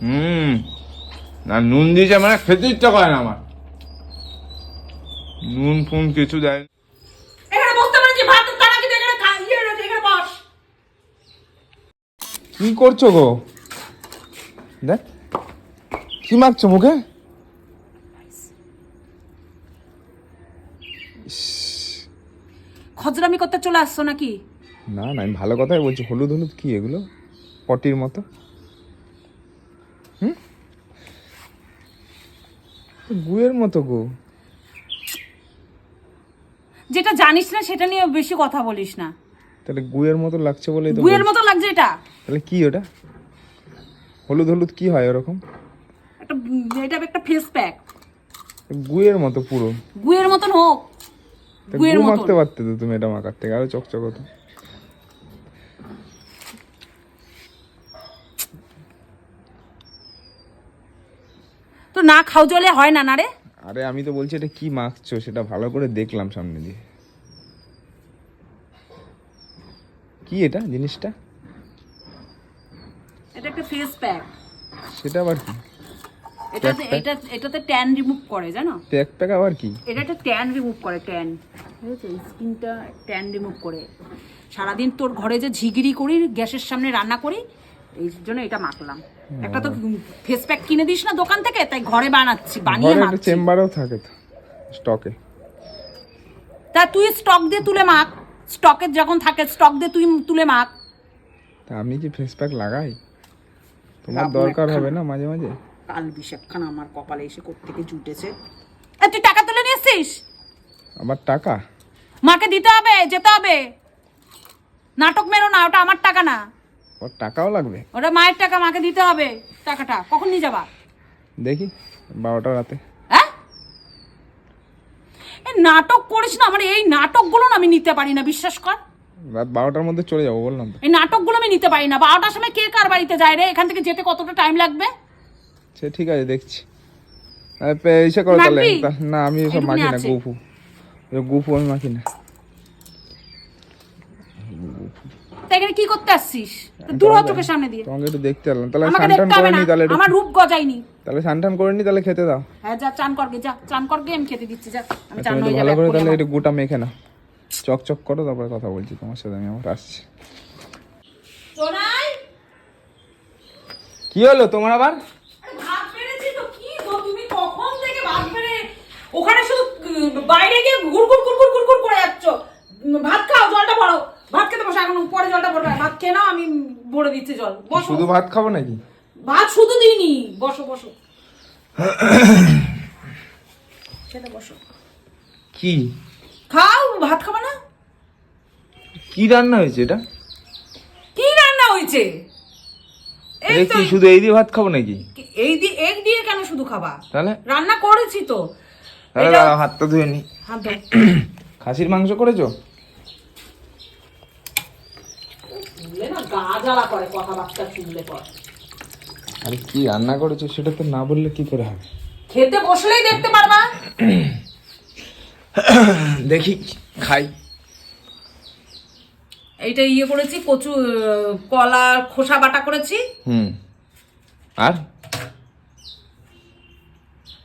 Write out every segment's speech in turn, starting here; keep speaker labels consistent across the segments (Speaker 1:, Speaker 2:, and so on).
Speaker 1: হুম। না নুন দিয়েছে মানে খেতে ইচ্ছা করে না আমার। নুন ফুন কিছু দেয়
Speaker 2: ইয়ে
Speaker 1: কি করছ গো? দেখ। কি মাখছো মুখে?
Speaker 2: খজরামি করতে চলে আসছো নাকি?
Speaker 1: না না আমি ভালো কথাই বলছি। হলুদ হলুদ কি এগুলো? পটির মতো? গুয়ের মতো গো।
Speaker 2: যেটা জানিস না সেটা নিয়ে বেশি কথা বলিস না।
Speaker 1: তাহলে গুয়ের মতো লাগছে বলেই তো
Speaker 2: গুয়ের মতো লাগছে এটা।
Speaker 1: তাহলে কি ওটা? হলুদ হলুদ কি হয় ওরকম?
Speaker 2: একটা এটা একটা ফেস প্যাক
Speaker 1: গুয়ের মতো পুরো।
Speaker 2: গুয়ের মতন হোক। গুয়ের
Speaker 1: গু
Speaker 2: মতন।
Speaker 1: মাখতে পারতে তো তুমি এটা মাখার থেকে আরও চকচক হতো।
Speaker 2: তো না খাও জলে হয় না না রে?
Speaker 1: আরে আমি তো বলছি এটা কি মাখছো সেটা ভালো করে দেখলাম সামনে দিয়ে। কি এটা জিনিসটা?
Speaker 2: এটা একটা ফেস প্যাক
Speaker 1: সেটা আবার কি?
Speaker 2: এটাতে
Speaker 1: pack?
Speaker 2: এটা এটাতে ট্যান রিমুভ করে জানো?
Speaker 1: প্যাক প্যাক আবার কি?
Speaker 2: এটা একটা ট্যান রিমুভ করে ট্যান বুঝেছ স্কিনটা ট্যান রিমুভ করে। সারাদিন তোর ঘরে যে ঝিগিরি করি গ্যাসের সামনে রান্না করি এই জন্য এটা মাখলাম। একটা তো ফেস প্যাক কিনে দিস না দোকান থেকে তাই ঘরে বানাচ্ছি বানিয়ে মাখছি।
Speaker 1: চেম্বারেও থাকে তো স্টকে
Speaker 2: তা তুই স্টক দিয়ে তুলে মাখ। স্টকের যখন থাকে স্টক দিয়ে তুই তুলে মাখ।
Speaker 1: তা আমি কি ফেস প্যাক লাগাই? তোমার দরকার হবে না মাঝে মাঝে?
Speaker 2: কাল বিষাখানা আমার কপালে এসে কোত্থেকে জুটেছে। এ, তুই টাকা তুলে নিয়ে এসছিস?
Speaker 1: আবার টাকা?
Speaker 2: মাকে দিতে হবে যেতে হবে। নাটক মেরো না ওটা আমার টাকা না।
Speaker 1: ওর টাকাও লাগবে।
Speaker 2: ওটা মায়ের টাকা মাকে দিতে হবে টাকাটা। কখন নিয়ে যাবা?
Speaker 1: দেখি বারোটা রাতে।
Speaker 2: হ্যাঁ? নাটক করিস না আমার এই নাটকগুলো না আমি নিতে পারি না বিশ্বাস কর।
Speaker 1: রাত বারোটার মধ্যে চলে যাব বললাম
Speaker 2: এই নাটকগুলো আমি নিতে পারি না। বারোটার সময় কে কার বাড়িতে যায় রে? এখান থেকে যেতে কতটা টাইম লাগবে?
Speaker 1: সে ঠিক আছে দেখছি। ইসে করো তাহলে। না আমি সব
Speaker 2: এইটুকুনি
Speaker 1: মাখি না গুফু গুফু আমি মাখি না।
Speaker 2: এখানে কি করতে আসছিস? দূর চোখের সামনে দিয়ে।
Speaker 1: তোমাকে একটু দেখতে এলাম। তাহলে করে
Speaker 2: নি।
Speaker 1: তাহলে একটু-
Speaker 2: আমার রূপ গজায়নি।
Speaker 1: তাহলে স্নান টান করে নি তাহলে খেতে দাও।
Speaker 2: হ্যাঁ যা চান করগে যা চান করগে আমি খেতে দিচ্ছি যা। আমি চান হয়ে
Speaker 1: ভালো করে তাহলে একটু গোটা মেখে চক চক করো তারপরে কথা বলছি তোমার সাথে আমি আমার আসছি।
Speaker 2: সোনাই!
Speaker 1: কি হলো তোমার আবার?
Speaker 2: ভাত বেড়েছি তো কি গো তুমি কখন থেকে ভাত বেড়ে ওখানে শুধু বাইরে গিয়ে করে যাচ্ছ। ভাত খাও জলটা ভরো ভাত খেতে বসো এখন পরে জলটা ভরবে ভাত খেয়ে নাও আমি ভরে দিচ্ছি জল। বসো।
Speaker 1: শুধু ভাত খাব নাকি?
Speaker 2: ভাত শুধু দিইনি। বসো বসো। খেতে বসো।
Speaker 1: কি?
Speaker 2: খাও ভাত খাবে না?
Speaker 1: কি রান্না হয়েছে এটা?
Speaker 2: কি রান্না হয়েছে? এই
Speaker 1: কি শুধু এই দিয়ে ভাত খাব নাকি?
Speaker 2: এই দিয়ে এগ দিয়ে কেন শুধু খাবা?
Speaker 1: তাহলে?
Speaker 2: রান্না করেছি তো।
Speaker 1: হাতটা ধুয়ে নি।
Speaker 2: হাত।
Speaker 1: খাসির মাংস করেছ?
Speaker 2: শুনলে না গা জ্বালা করে কথাবার্তা শুনলে পর।
Speaker 1: আরে কি রান্না করেছ সেটা তো না বললে কি করে হবে?
Speaker 2: খেতে বসলেই দেখতে পারবা।
Speaker 1: দেখি খাই।
Speaker 2: এইটা ইয়ে করেছি কচু কলার খোসা বাটা করেছি।
Speaker 1: হুম। আর?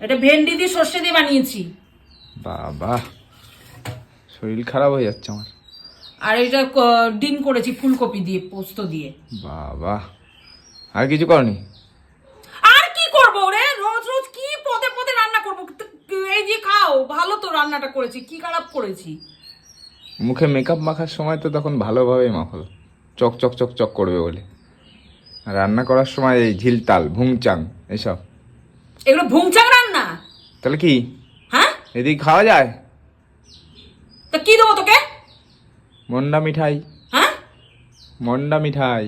Speaker 2: এটা ভেন্ডি দিয়ে সর্ষে দিয়ে বানিয়েছি।
Speaker 1: বাবা শরীর খারাপ হয়ে যাচ্ছে আমার।
Speaker 2: আর এটা ডিম করেছি ফুলকপি দিয়ে পোস্ত দিয়ে।
Speaker 1: বাবা আর কিছু করনি?
Speaker 2: আর কি করব রে? রোজ রোজ কি পদে পদে রান্না করব? এই দিয়ে খাও ভালো তো রান্নাটা করেছি কি খারাপ করেছি?
Speaker 1: মুখে মেকআপ মাখার সময় তো তখন ভালোভাবেই মাখো। চক চক চক চক করবে বলে। রান্না করার সময় এই ঝিলতাল ভুংচাং এসব।
Speaker 2: এগুলো ভুংচাং রান্না?
Speaker 1: তাহলে কি?
Speaker 2: হ্যাঁ?
Speaker 1: এদিকে খাওয়া যায়?
Speaker 2: তা কি দেবো তোকে?
Speaker 1: মন্ডা মিঠাই।
Speaker 2: হ্যাঁ?
Speaker 1: মন্ডা মিঠাই।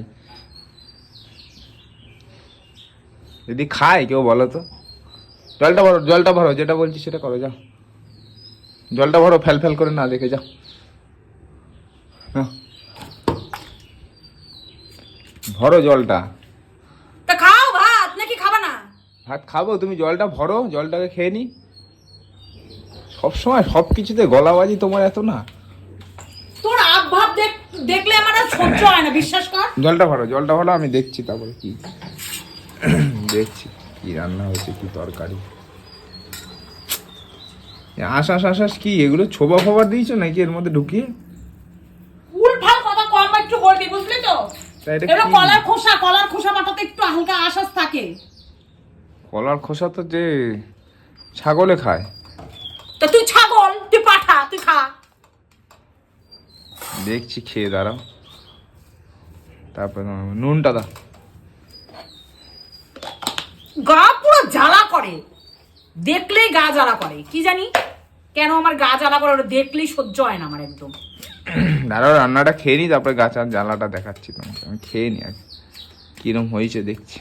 Speaker 1: যদি খায় কেউ বলো তো? জলটা ভরো জলটা ভরো যেটা বলছি সেটা করো যাও। জলটা ভরো ফেল ফেল করে না দেখে যাও। ভরো জলটা।
Speaker 2: তা খাও ভাত নাকি খাবা না?
Speaker 1: ভাত খাব তুমি জলটা ভরো জলটাকে খেয়ে নি। সবসময় সব কিছুতে গলাবাজি তোমার এত না।
Speaker 2: দেখলে আমার আর সহ্য হয় না বিশ্বাস কর।
Speaker 1: জলটা ভরো জলটা ভরো আমি দেখছি তারপরে কি। দেখছি কি রান্না হয়েছে কি তরকারি। আশাস আশাস কি? এগুলো ছোবা ফোবা দিয়েছ নাকি এর মধ্যে ঢুকিয়ে?
Speaker 2: উল ভালো কথা কম একটু বলবি বুঝলি তো?
Speaker 1: এটা
Speaker 2: কলার খোসা কলার খোসা বাটাতে একটু হালকা আশ্বাস থাকে।
Speaker 1: কলার খোসা তো যে ছাগলে খায়।
Speaker 2: তো তুই ছাগল তুই পাঠা তুই খা।
Speaker 1: দেখছি খেয়ে দাঁড়াও। তারপরে নুনটা দা
Speaker 2: গা পুরো জ্বালা করে। দেখলেই গা জ্বালা করে। কি জানি? কেন আমার গা জ্বালা করে ওটা দেখলেই সহ্য হয় না আমার একদম।
Speaker 1: দাঁড়াও রান্নাটা খেয়ে নি তারপরে গাছার জ্বালাটা দেখাচ্ছি তোমাকে। আমি খেয়ে নি আগে। কিরম হয়েছে দেখছি।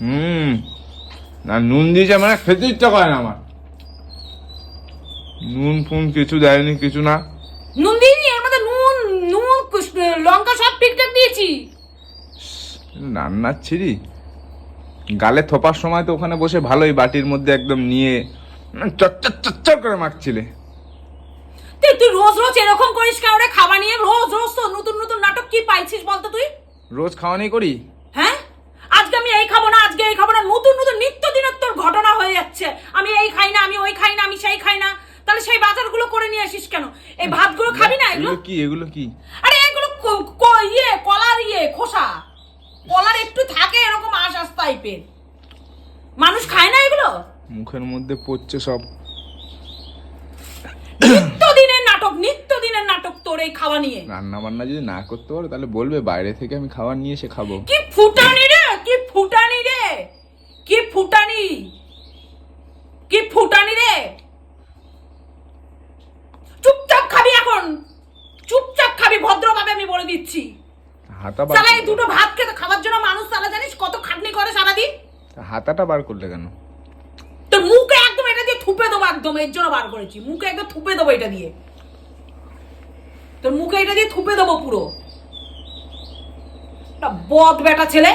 Speaker 1: হুম। না নুন দিয়েছে মানে খেতে ইচ্ছা করে না আমার। নুন ফুন কিছু দেয়নি কিছু না।
Speaker 2: নুন দিইনি? এর মধ্যে নুন নুন লঙ্কা সব ঠিকঠাক দিয়েছি।
Speaker 1: রান্নার ছিরি গালে থোপার সময় তো ওখানে বসে ভালোই বাটির মধ্যে একদম নিয়ে চচ্চর চচ্চর করে মাখছিলে।
Speaker 2: তুই তুই রোজ রোজ এরকম করিস কাউরে? খাওয়া নিয়ে রোজ রোজ তো নতুন নতুন নাটক কি পাইছিস বলতো তুই?
Speaker 1: রোজ খাওয়ানি করি?
Speaker 2: হ্যাঁ? আজকে আমি এই খাব না আজকে এই খাব না। নতুন নতুন নিত্য দিনের তোর ঘটনা হয়ে যাচ্ছে। আমি এই খাই না আমি ওই খাই না আমি সেই খাই না। তাহলে সেই বাজারগুলো করে নিয়ে আসিস কেন? এই ভাতগুলো খাবি না এগুলো?
Speaker 1: কি? এগুলো কি?
Speaker 2: আরে এগুলো ইয়ে কলার ইয়ে খোসা। কলার একটু থাকে এরকম আশ আশ টাইপের মানুষ খায় না এগুলো?
Speaker 1: মুখের মধ্যে পড়ছে সব।
Speaker 2: নিত্য দিনের নাটক নিত্য দিনের নাটক তোর এই খাওয়া নিয়ে।
Speaker 1: রান্না বান্না যদি না করতে পারো তাহলে বলবে বাইরে থেকে আমি খাবার নিয়ে এসে খাব।
Speaker 2: কি ফুটানি রে? কি ফুটানি রে? কি ফুটানি কি ফুটানি রে চুপচাপ খাবি এখন চুপচাপ খাবি ভদ্রভাবে আমি বলে দিচ্ছি
Speaker 1: হাতা বার
Speaker 2: সালা এই দুটো ভাত খেতে খাবার জন্য মানুষ সালা জানিস কত খাটনি করে সারাদিন?
Speaker 1: হাতাটা বার করলে কেন?
Speaker 2: তোর মুখে একদম এটা দিয়ে থুপে দেবো একদম এর জন্য বার করেছি। মুখে একদম থুপে দেবো এটা দিয়ে। তোর মুখে এটা দিয়ে থুপে দেবো পুরো। বদ বেটা ছেলে।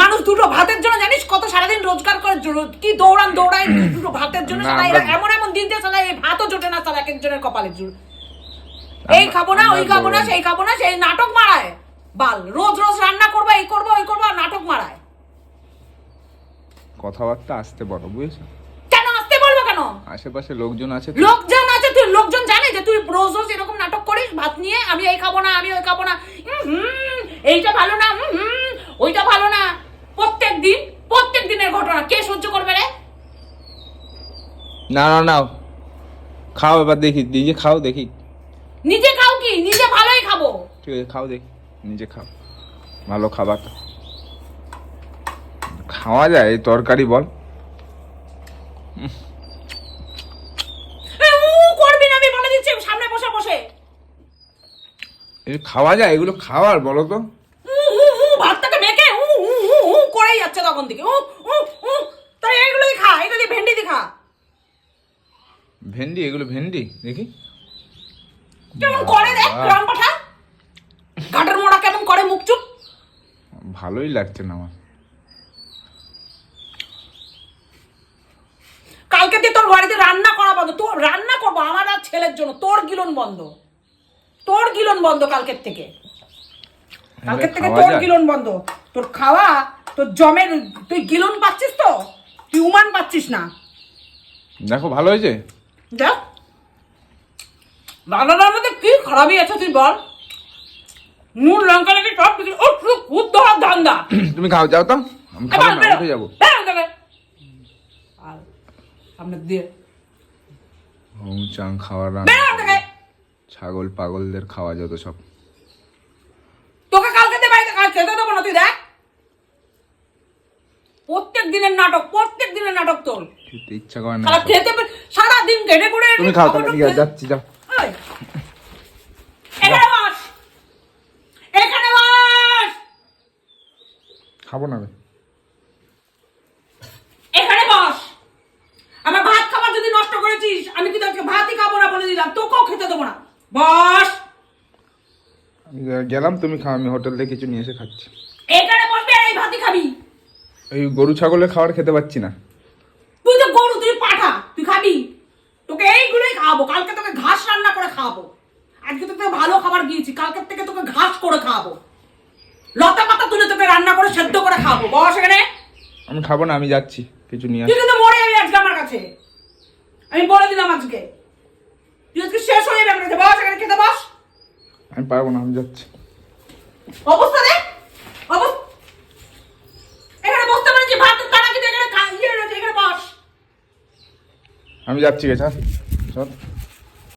Speaker 2: মানুষ দুটো ভাতের জন্য জানিস কত সারাদিন রোজগার করে কি দৌড়ান দৌড়ায় দুটো ভাতের জন্য এমন এমন দিন দিয়ে সালা এই ভাতও জোটে না সালা এক একজনের কপালে জুড় এই খাব না ওই খাব না। সেই খাব না সেই নাটক মারায়। বাল রোজ রোজ রান্না করব এই করব ওই করব নাটক মারায়।
Speaker 1: কথাবার্তা আসতে বলো বুঝেছ?
Speaker 2: কেন আসতে বলব কেন?
Speaker 1: আশেপাশে লোকজন আছে
Speaker 2: লোকজন আছে তুই লোকজন জানে যে তুই রোজ রোজ এরকম নাটক করিস ভাত নিয়ে আমি এই খাব না আমি ওই খাব না। এইটা ভালো না ওইটা ভালো না। প্রত্যেক দিন প্রত্যেক দিনের ঘটনা কে সহ্য করবে রে?
Speaker 1: না না না। খাও এবার দেখি নিজে খাও দেখি।
Speaker 2: নিজে খাও কি? নিজে ভালোই খাব।
Speaker 1: ঠিক আছে খাও দেখি। নিজে খাও ভালো খাবার খাওয়া যায় এই তরকারি বল। খাওয়া যায় এগুলো খাওয়ার বলো তো।
Speaker 2: ভাতটাকে মেখে করেই যাচ্ছে তখন থেকে। তাই এইগুলোই খা এটা দিয়ে ভেন্ডি দিয়ে খা।
Speaker 1: ভেন্ডি এগুলো ভেন্ডি দেখি।
Speaker 2: কেমন করে
Speaker 1: বাবা।
Speaker 2: রাম পাঠা ঘাটের মোড়া কেমন করে মুখ চুপ
Speaker 1: ভালোই লাগছে না আমার।
Speaker 2: কালকে দিয়ে তোর বাড়িতে রান্না করা বন্ধ। তোর রান্না করব আমার আর ছেলের জন্য। তোর গিলন বন্ধ। তোর গিলন বন্ধ কালকের থেকে। কালকের থেকে তোর গিলন বন্ধ। তোর খাওয়া তোর জমের তুই গিলন পাচ্ছিস তো? তুই উমান পাচ্ছিস না।
Speaker 1: দেখো ভালো হয়েছে?
Speaker 2: দেখ। রান্না রান্নাতে কি খারাপই আছে তুই বল। নুন লঙ্কা নাকি সব কিছু। ও শুধু ধরার ধান্দা।
Speaker 1: তুমি খাও যাও তো। আমি খাব না। উঠে যাব।
Speaker 2: আর সামনে দিয়ে।
Speaker 1: হোম চাং খাওয়ার রান্না ছাগল পাগলদের খাওয়া যত সব।
Speaker 2: তোকে কালকে বাড়িতে কাজ খেতে দেবো না তুই দেখ। প্রত্যেক দিনের নাটক প্রত্যেক দিনের নাটক তোর।
Speaker 1: খেতে ইচ্ছা করে না
Speaker 2: সারা খেতে পে- সারাদিন কেটে করে
Speaker 1: তুমি খাও আছে যাচ্ছি যাও
Speaker 2: এই, এখানে বস এখানে বস
Speaker 1: খাব না আমি।
Speaker 2: এখানে বস। আমার ভাত খাবার যদি নষ্ট করেছিস আমি কি তোকে ভাতই খাব না বলে দিলাম? তোকেও খেতে দেবো না। বস।
Speaker 1: আমি গেলাম তুমি খাও আমি হোটেল থেকে কিছু নিয়ে এসে খাচ্ছি।
Speaker 2: এখানে বসবি আর এই ভাতই খাবি।
Speaker 1: এই গরু ছাগলের খাবার খেতে পাচ্ছি না।
Speaker 2: তুই তো গরু তুই পাঠা তুই খাবি? তোকে এইগুলোই খাওয়াবো কালকে তোকে ঘাস রান্না করে খাওয়াবো। আজকে তো তোকে ভালো খাবার দিয়েছি কালকের থেকে তোকে ঘাস করে খাওয়াবো। লতা পাতা তুলে তোকে রান্না করে সেদ্ধ করে খাওয়াবো বস এখানে।
Speaker 1: আমি খাব না আমি যাচ্ছি। কিছু নিয়ে
Speaker 2: তুই কিন্তু মরে যাবি আজকে আমার কাছে। আমি বলে দিলাম আজকে। তুই আজকে শেষ হয়ে যাবে আমার কাছে। বস এখানে খেতে বস।
Speaker 1: আমি পারব না আমি যাচ্ছি।
Speaker 2: অবস্থা দেখ। অবস্থা এখানে বসতে পারি যে ভাত তারা কিন্তু এখানে ইয়ে রয়েছে এখানে বস।
Speaker 1: আমি যাচ্ছি গেছে চল।